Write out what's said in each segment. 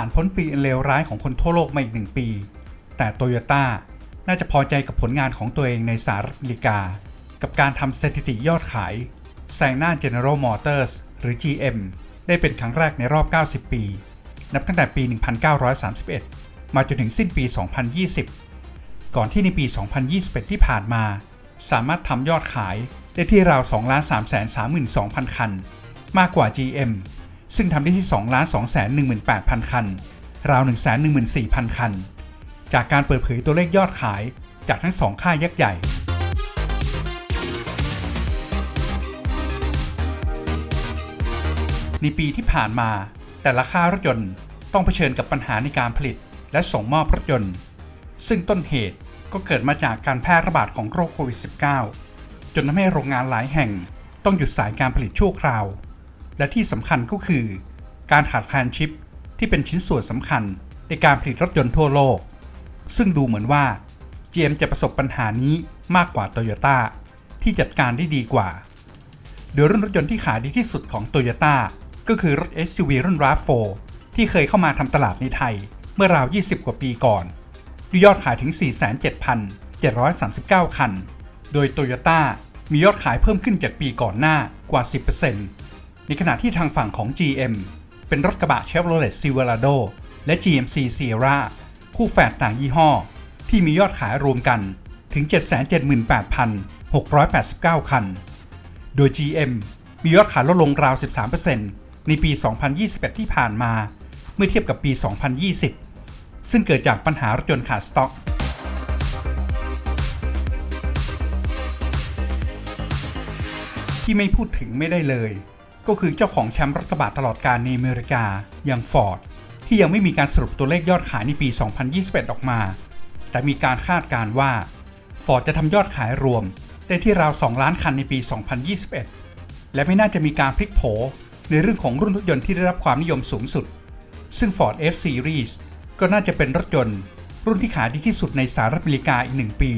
ผ่านพ้นปีเลวร้ายของคนทั่วโลกมาอีกหนึ่งปี แต่โตโยต้าน่าจะพอใจกับผลงานของตัวเองในสหรัฐอเมริกา กับการทำสถิติยอดขายแซงหน้า General Motors หรือ GM ได้เป็นครั้งแรกในรอบ 90 ปี นับตั้งแต่ปี 1931 มาจนถึงสิ้นปี 2020 ก่อนที่ในปี 2021 ที่ผ่านมา สามารถทำยอดขายได้ที่ราว 2 3 3 2 0 0 0 คัน มากกว่า GM ซึ่งทำได้ที่ 2 2 1 8 0 0 0 คัน ราว 114,000 คัน จากการเปิดเผยตัวเลขยอดขายจากทั้งสองค่ายยักษ์ใหญ่ ในปีที่ผ่านมา แต่ละค่ายรถยนต์ต้องเผชิญกับปัญหาในการผลิตและส่งมอบรถยนต์ ซึ่งต้นเหตุก็เกิดมาจากการแพร่ระบาดของโรคโควิด -19 จนทำให้โรงงานหลายแห่งต้องหยุดสายการผลิตชั่วคราว และที่สำคัญก็คือ การขาดแคลนชิปที่เป็นชิ้นส่วนสำคัญในการผลิตรถยนต์ทั่วโลก ซึ่งดูเหมือนว่า GM จะประสบปัญหานี้มากกว่า Toyota ที่จัดการได้ดีกว่า โดยรุ่นรถยนต์ที่ขายดีที่สุดของ Toyota ก็คือรถ SUV รุ่น RAV4 ที่เคยเข้ามาทำตลาดในไทยเมื่อราว 20 กว่าปีก่อนมียอดขายถึง 47,739 คัน โดย Toyota มียอดขายเพิ่มขึ้นจากปีก่อนหน้ากว่า 10% ในขณะที่ทางฝั่งของ GM เป็นรถกระบะ Chevrolet Silverado และ GMC Sierra คู่แฝดต่างยี่ห้อ ที่มียอดขายรวมกันถึง 778,689 คัน โดย GM มียอดขายลดลงราว 13%ในปี 2021 ที่ผ่านมา เมื่อเทียบกับปี 2020 ซึ่งเกิดจากปัญหารถยนต์ขาดสต็อกที่ไม่พูดถึงไม่ได้เลย ก็คือเจ้าของแชมป์รถกระบะตลอดการในอเมริกาอย่าง Ford ที่ยังไม่มีการสรุปตัวเลขยอดขายในปี 2021 ออกมา แต่มีการคาดการ์ว่า Ford จะทำยอดขายรวมได้ที่ราว 2 ล้านคันในปี 2021 และไม่น่าจะมีการพลิกโผในเรื่องของรุ่นรถยนต์ที่ได้รับความนิยมสูงสุด ซึ่ง Ford F Series ก็น่าจะเป็นรถยนต์ รุ่นที่ขายดีที่สุดในสหรัฐอเมริกาอีก 1 ปี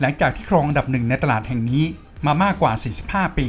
หลังจากที่ครองอันดับหนึ่งในตลาดแห่งนี้มามากกว่า 45 ปี